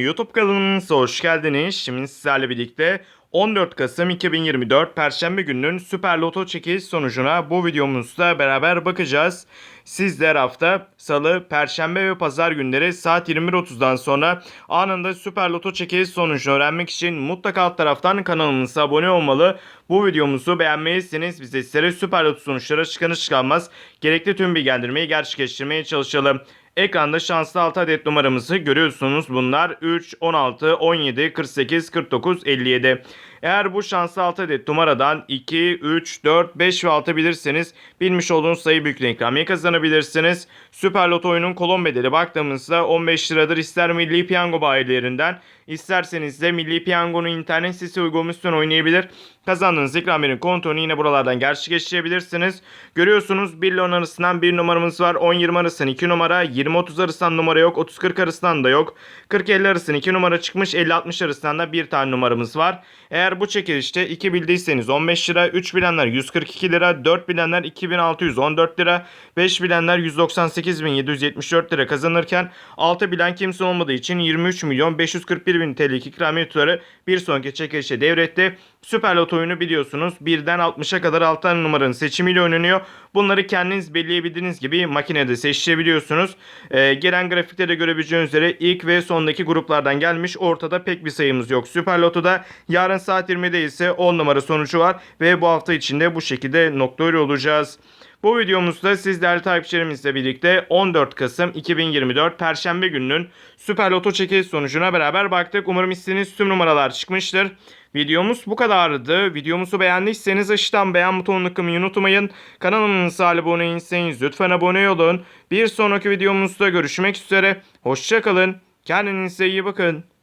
YouTube kanalımıza hoş geldiniz. Şimdi sizlerle birlikte 14 Kasım 2024 Perşembe gününün Süper Loto çekiliş sonucuna bu videomuzda beraber bakacağız. Sizler hafta Salı, Perşembe ve Pazar günleri saat 21.30'dan sonra anında Süper Loto çekiliş sonucunu öğrenmek için mutlaka alt taraftan kanalımıza abone olmalı. Bu videomuzu beğenmeyi bize sizlere Süper Loto sonuçları çıkanı çıkanmaz gerekli tüm bilgilendirmeyi gerçekleştirmeye çalışalım. Ekranda şanslı 6 adet numaramızı görüyorsunuz. Bunlar 3, 16, 17, 48, 49, 57. Eğer bu şanslı 6 adet numaradan 2, 3, 4, 5 ve 6 bilirseniz bilmiş olduğunuz sayı büyüklüğü ikramiye kazanabilirsiniz. Süper Loto oyunun kolon bedeli baktığımızda 15 liradır ister Milli Piyango bayilerinden isterseniz de Milli Piyango'nun internet sitesi uygulamasından oynayabilir. Kazandığınız ikramiyenin kontrolünü yine buralardan gerçekleştirebilirsiniz. Görüyorsunuz 1 ile 10 arasından 1 numaramız var. 10-20 arasından 2 numara. 20-30 arasından numara yok. 30-40 arasından da yok. 40-50 arasından 2 numara çıkmış. 50-60 arasından da bir tane numaramız var. Eğer bu çekilişte 2 bildiyseniz 15 lira, 3 bilenler 142 lira, 4 bilenler 2614 lira, 5 bilenler 198.774 lira kazanırken 6 bilen kimse olmadığı için 23 milyon 541 bin TL'lik ikramiye tutarı bir sonraki çekilişe devretti. Süper Loto oyunu biliyorsunuz 1'den 60'a kadar 6 tane numaranın seçimiyle oynanıyor. Bunları kendiniz belirleyebildiğiniz gibi makinede seçebiliyorsunuz. Ee, gelen grafikte de görebileceğiniz üzere ilk ve sondaki gruplardan gelmiş. Ortada pek bir sayımız yok. Süper Loto'da yarın saat 20'de ise 10 numara sonucu var ve bu hafta içinde bu şekilde nokta olacağız. Bu videomuzda siz değerli takipçilerimizle birlikte 14 Kasım 2024 Perşembe gününün Süper Loto çekiliş sonucuna beraber baktık. Umarım istediğiniz tüm numaralar çıkmıştır. Videomuz bu kadardı. Videomuzu beğendiyseniz aşağıdan beğen butonunu kımayı unutmayın. Kanalımıza abone değilseniz lütfen abone olun. Bir sonraki videomuzda görüşmek üzere. Hoşçakalın. Kendinize iyi bakın.